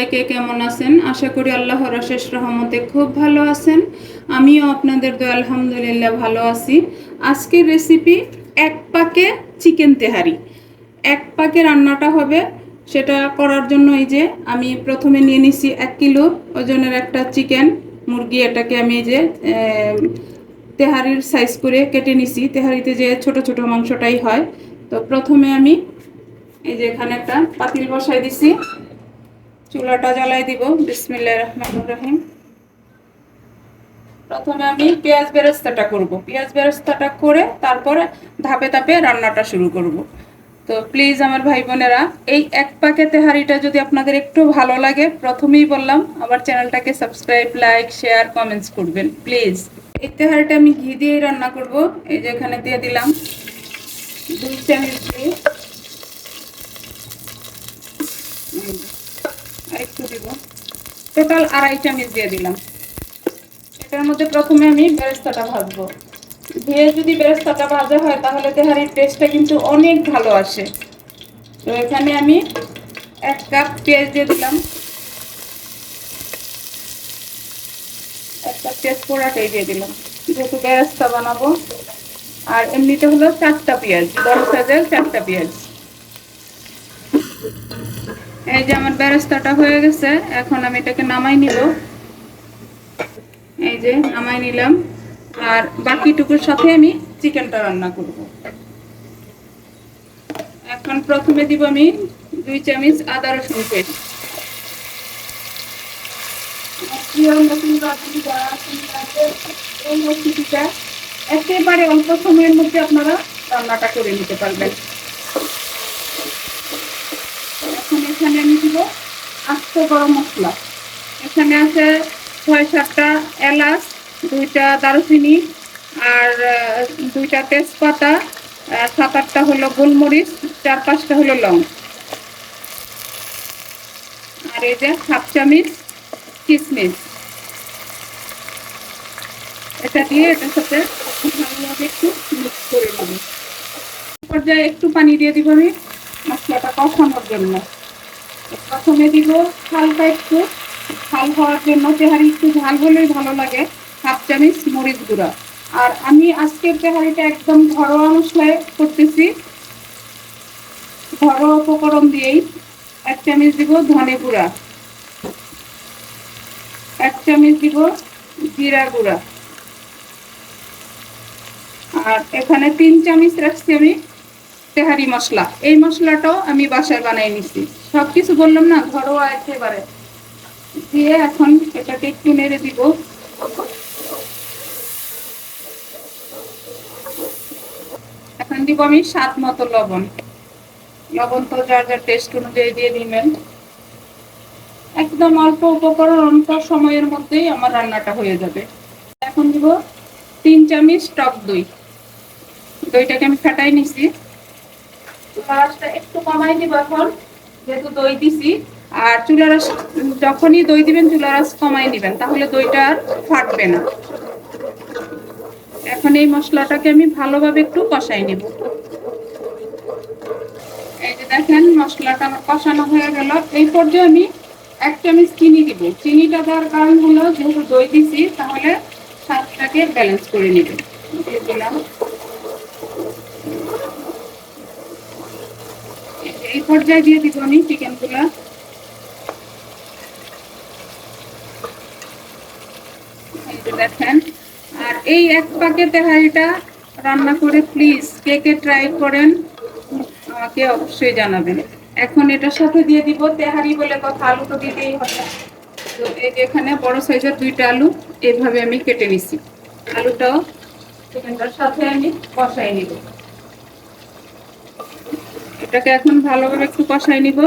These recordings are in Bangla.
সবাইকে কেমন আছেন? আশা করি আল্লাহর অশেষ রহমতে খুব ভালো আছেন। আমিও আপনাদের দয়া, আলহামদুলিল্লাহ, ভালো আছি। আজকের রেসিপি এক পাকে চিকেন তেহারি। এক পাকে রান্নাটা হবে, সেটা করার জন্য এই যে আমি প্রথমে নিয়ে নিছি এক কিলো ওজনের একটা চিকেন মুরগি এটাকে আমি এই যে তেহারির সাইজ করে কেটে নিছি। তেহারিতে যে ছোট ছোট মাংসটাই হয়। তো প্রথমে আমি এই যে এখানে একটা পাতিল বসাই দিছি। চুলাটা জ্বালাই দিব। বিসমিল্লাহ রহমান রহিম। প্রথমে আমি পেঁয়াজ বেরেস্তাটা করব। পেঁয়াজ বেরেস্তাটা করে তারপরে ধাপে ধাপে রান্নাটা শুরু করব। তো প্লিজ আমার ভাই বোনেরা, এই এক পাকে তেহারিটা যদি আপনাদের একটু ভালো লাগে, প্রথমেই বললাম, আমার চ্যানেলটাকে সাবস্ক্রাইব, লাইক, শেয়ার, কমেন্টস করবেন, প্লিজ। এই তেহারিটা আমি ঘি দিয়েই রান্না করব। এই যে এখানে দিয়ে দিলাম দুই চামচ ঘি এই যে, একটু দিব। টোটাল আড়াই চামচ দিয়ে দিলাম। এটার মধ্যে প্রথমে আমি বেরেস্তাটা ভাজবো। দিয়ে যদি বেরেস্তাটা ভাজা হয়, তাহলে তেহারির টেস্টটা কিন্তু অনেক ভালো আসে। তো এখানে আমি এক কাপ পেঁয়াজ দিয়ে দিলাম। এক কাপ পোড়াটাই দিয়ে দিলাম। যেহেতু বেরেস্তা বানাবো, আর এমনিতে হলো চারটা পেঁয়াজ, বড় সাইজের চারটা পেঁয়াজ। এই যে আমার বেরেস্তাটা হয়ে গেছে, এখন আমি এটাকে নামাই নিব। এই যে নামাই নিলাম, আর বাকিটুকুর সাথে আমি চিকেনটা রান্না করব। এখন প্রথমে দিব আমি দুই চামচ আদা রসুন পেস্ট। একেবারে অল্প সময়ের মধ্যে আপনারা রান্নাটা করে নিতে পারবেন এখন এখানে আমি দিব গরম মশলা। এখানে আছে ছয় সাতটা এলাচ, দুইটা দারুচিনি আর দুইটা তেজপাতা সাত আটটা হলো গোলমরিচ, চার পাঁচটা হলো লং। আর এই যে হাফ চামচ কিশমিশ এটা দিয়ে এটার সাথে ভালোভাবে একটু মিক্স করে নেব। পর্যায়ে একটু পানি দিয়ে দিব আমি মশলাটা কষানোর জন্য। প্রথমে দিব হালকা একটু। ঝাল হওয়ার জন্য তেহারি একটু ঝাল হলেই ভালো লাগে, হাফ চামচ মরিচ গুঁড়া। আর আমি আজকের তেহারিটা একদম ঘরোয়া মশলায় করতেছি। ঘরোয়া উপকরণ দিয়েই এক চামচ দিব ধনে গুঁড়া। এক চামচ দিব জিরা গুঁড়া। আর এখানে তিন চামচ রাখছি আমি তেহারি মশলা। এই মশলাটাও আমি বাসায় বানাই নিছি। সব কিছু বললাম না, ঘরোয়া একেবারে। দিয়ে এখন এটাকে একটু নেড়ে দিব। এখন দিব আমি স্বাদ মতো লবণ। লবণ তো যার যার টেস্ট অনুযায়ী দিয়ে দিবেন। একদম অল্প উপকরণ অল্প সময়ের মধ্যেই আমার রান্নাটা হয়ে যাবে। এখন দিব তিন চামচ টক দই। দইটাকে আমি ফাটাই নিছি। চুলারাসটা একটু কমাই দিব এখন। যেহেতু দই দিছি, আর চুলারাস যখনই দই দিবেন চুলারাস কমাই দিবেন, তাহলে দইটা আর ফাটবে না। এখন এই মশলাটাকে আমি ভালোভাবে একটু কষাই নিব। এই যে দেখেন, মশলাটা আমার কষানো হয়ে গেল। এই পর্যায়ে আমি এক চামচ চিনি দিব। চিনিটা দেওয়ার কারণ হলো, যেহেতু দই দিছি, তাহলে স্বাদটাকে ব্যালেন্স করে নেবে। দিলাম এই পর্যায়ে দিয়ে দিব আমি চিকেনগুলা দেখেন, আর এই এক পাকে তেহারিটা রান্না করে প্লিজ কে কে ট্রাই করেন আমাকে অবশ্যই জানাবেন। এখন এটার সাথে দিয়ে দিব তেহারি বলে কথা, আলু তো দিতেই হবে। তো এই যে এখানে বড় সাইজের দুইটা আলু এইভাবে আমি কেটে নিছি। আলুটাও চিকেনটার সাথে আমি কষাই নিব। এটাকে এখন ভালোভাবে একটু কষাই নিব।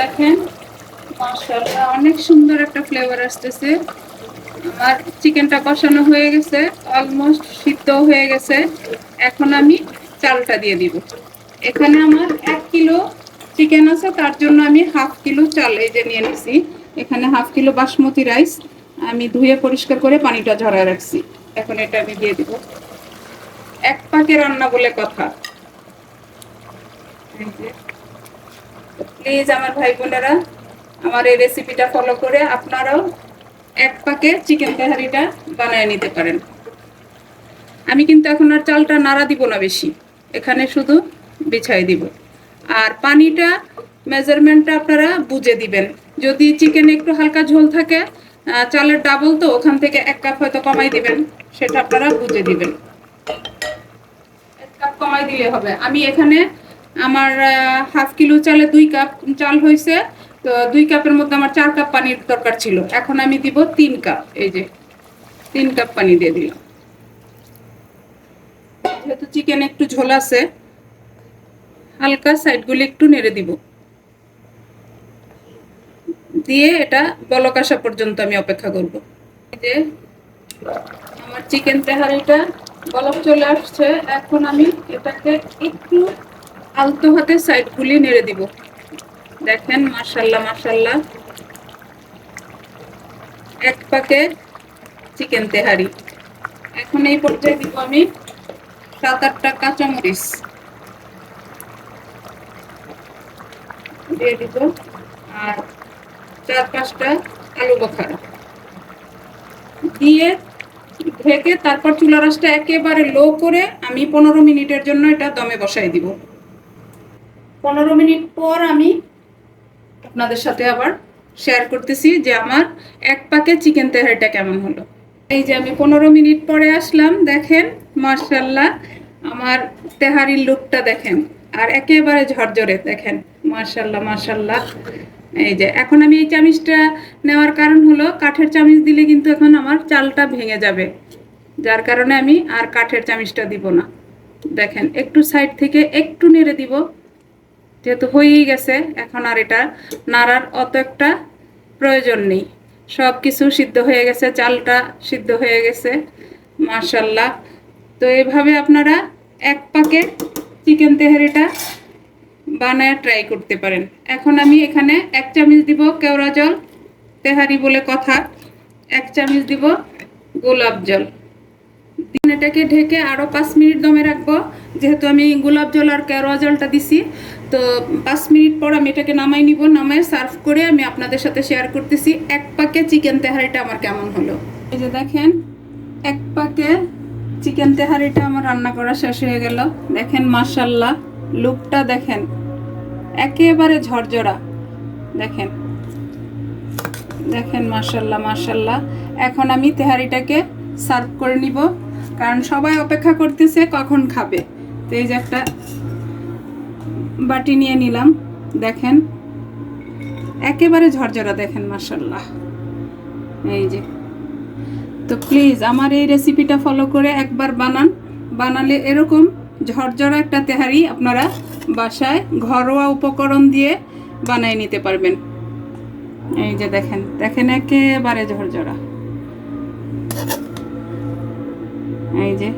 দেখেন, মাশাআল্লাহ, অনেক সুন্দর একটা ফ্লেভার আসতেছে। আমার চিকেনটা কষানো হয়ে গেছে অলমোস্ট সিদ্ধ হয়ে গেছে। এখন আমি চালটা দিয়ে দিব। এখানে আমার এক কিলো চিকেন আছে, তার জন্য আমি হাফ কিলো চাল এই যে নিয়ে নিছি। এখানে হাফ কিলো বাসমতি রাইস আমি ধুয়ে পরিষ্কার করে পানিটা ঝরায় রাখছি। এখন এটা আমি দিয়ে দিব। এক পাকে রান্না বলে কথা। প্লিজ আমার ভাই বোনেরা, আমার এই রেসিপিটা ফলো করে আপনারাও এক পাকে চিকেন তেহারিটা বানিয়ে নিতে পারেন। আমি কিন্তু এখন আর চালটা নাড়া দিব না বেশি। এখানে শুধু বিছাই দিব। আর পানিটা মেজারমেন্টটা আপনারা বুঝে দিবেন। যদি চিকেন একটু হালকা ঝোল থাকে চালের ডাবল তো, ওখান থেকে এক কাপ হয়তো কমাই দিবেন। সেটা আপনারা বুঝে দিবেন। এক কাপ কমাই দিলে হবে। আমি এখানে আমার হাফ কিলো চালে দুই কাপ চাল হয়েছে, তো দুই কাপের মধ্যে আমার চার কাপ পানির দরকার ছিল। এখন আমি দিব তিন কাপ, এই যে, তিন কাপ পানি দিয়ে দিলাম। যেহেতু চিকেন একটু ঝোল আছে, হালকা সাইডগুলি একটু নেড়ে দিব। দিয়ে এটা বলক আসা পর্যন্ত আমি অপেক্ষা করব। যে, আমার চিকেন তেহারিটা বলক চলে আসছে। এখন আমি এটাকে একটু আলতো হাতে সাইডগুলি নেড়ে দিব। দেখেন, মাশাল্লাহ মাশাল্লাহ। এক পাকে চিকেন তেহারি। এখন এই পর্যায়ে দিব আমি সাত আটটা কাঁচামরিচ। দিয়ে দিব। আর চার পাঁচটা আলু বখারা। দিয়ে ঢেকে তারপর চুলা রাসটা একেবারে লো করে আমি পনেরো মিনিটের জন্য এটা দমে বসাই দিব। পনেরো মিনিট পর আমি আপনাদের সাথে আবার শেয়ার করতেছি যে আমার এক পাকে চিকেন তেহারিটা কেমন হলো। এই যে আমি পনেরো মিনিট পরে আসলাম, দেখেন মার্শাল্লাহ আমার তেহারির লুকটা দেখেন, আর একেবারে ঝরঝরে, দেখেন মার্শাল্লাহ মার্শাল্লাহ এই যে, এখন আমি এই চামিচটা নেওয়ার কারণ হলো, কাঠের চামিচ দিলে কিন্তু এখন আমার চালটা ভেঙে যাবে। যার কারণে আমি আর কাঠের চামিচটা দিব না। দেখেন, একটু সাইড থেকে একটু নেড়ে দিব। যেহেতু হয়েই গেছে, এখন আর এটা নাড়ার অত একটা প্রয়োজন নেই। সব কিছু সিদ্ধ হয়ে গেছে, চালটা সিদ্ধ হয়ে গেছে মার্শাল্লাহ তো এভাবে আপনারা এক পাকে চিকেন তেহারিটা বানায় ট্রাই করতে পারেন। এখন আমি এখানে এক চামচ দিব কেওড়া জল, তেহারি বলে কথা, এক চামচ দিব গোলাপ জল। দিন এটাকে ঢেকে আরও পাঁচ মিনিট দমে রাখব। যেহেতু আমি গোলাপ জল আর কেরোয়া জলটা দিছি, তো পাঁচ মিনিট পর আমি এটাকে নামাই নিব। নামাই সার্ভ করে আমি আপনাদের সাথে শেয়ার করতেছি এক পাকে চিকেন তেহারিটা আমার কেমন হলো। এই যে দেখেন, এক পাকে চিকেন তেহারিটা আমার রান্না করা শেষ হয়ে গেল। দেখেন মাশাল্লাহ, লুকটা দেখেন, একেবারে ঝরঝরা। দেখেন দেখেন মাশাল্লাহ মাশাল্লাহ। এখন আমি তেহারিটাকে সার্ভ করে নিব। কারণ সবাই অপেক্ষা করতেছে কখন খাবে। তো এই যে একটা বাটি নিয়ে নিলাম, দেখেন। একেবারে ঝরঝরা, দেখেন মাশাল্লাহ এই যে। তো প্লিজ আমার এই রেসিপিটা ফলো করে একবার বানান। বানালে এরকম ঝরঝরা একটা তেহারি আপনারা বাসায় ঘরোয়া উপকরণ দিয়ে বানিয়ে নিতে পারবেন। এই যে দেখেন দেখেন, একেবারে ঝরঝরা। এই যে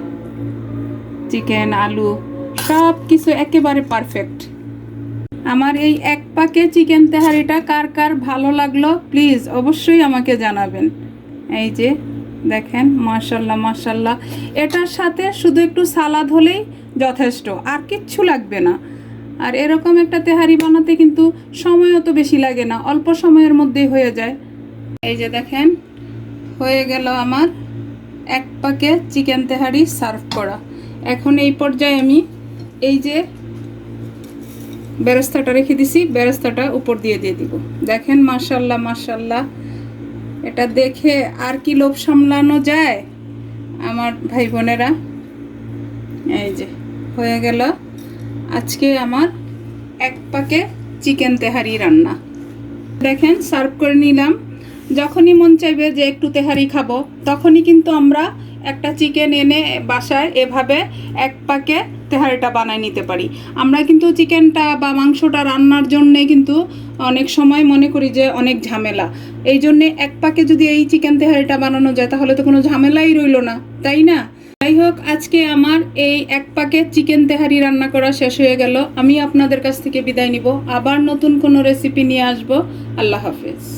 চিকেন আলু সব কিছু একেবারে পারফেক্ট আমার এই এক পাকে চিকেন তেহারিটা কার কার ভালো লাগল প্লিজ অবশ্যই আমাকে জানাবেন। এই যে, দেখেন, মাশাল্লাহ মাশাল্লাহ। এটার সাথে শুধু একটু সালাদ হলেই যথেষ্ট, আর কিচ্ছু লাগবে না। আর এরকম একটা তেহারি বানাতে কিন্তু সময়ও তো বেশি লাগে না, অল্প সময়ের মধ্যেই হয়ে যায়। এই যে, দেখেন, হয়ে গেল আমার এক পাকে চিকেন তেহারি সার্ভ করা। এখন এই পর্যায়ে আমি এই যে বেরেস্তাটা রেখে দিছি, বেরেস্তাটা উপর দিয়ে দিয়ে দিব। দেখেন মাশাল্লাহ মাশাল্লাহ এটা দেখে আর কি লোভ সামলানো যায়? আমার ভাই বোনেরা এই যে, হয়ে গেল আজকে আমার এক পাকে চিকেন তেহারি রান্না। দেখেন সার্ভ করে নিলাম। যখনই মন চাইবে যে একটু তেহারি খাব, তখনই কিন্তু আমরা একটা চিকেন এনে বাসায় এভাবে এক পাকে তেহারিটা বানায় নিতে পারি। আমরা কিন্তু চিকেনটা বা মাংসটা রান্নার জন্যে কিন্তু অনেক সময় মনে করি যে অনেক ঝামেলা। এই জন্যে এক পাকে যদি এই চিকেন তেহারিটা বানানো যায়, তাহলে তো কোনো ঝামেলাই রইল না, তাই না? যাই হোক, আজকে আমার এই এক পাকে চিকেন তেহারি রান্না করা শেষ হয়ে গেল। আমি আপনাদের কাছ থেকে বিদায় নিব। আবার নতুন কোনো রেসিপি নিয়ে আসব। আল্লাহ হাফেজ।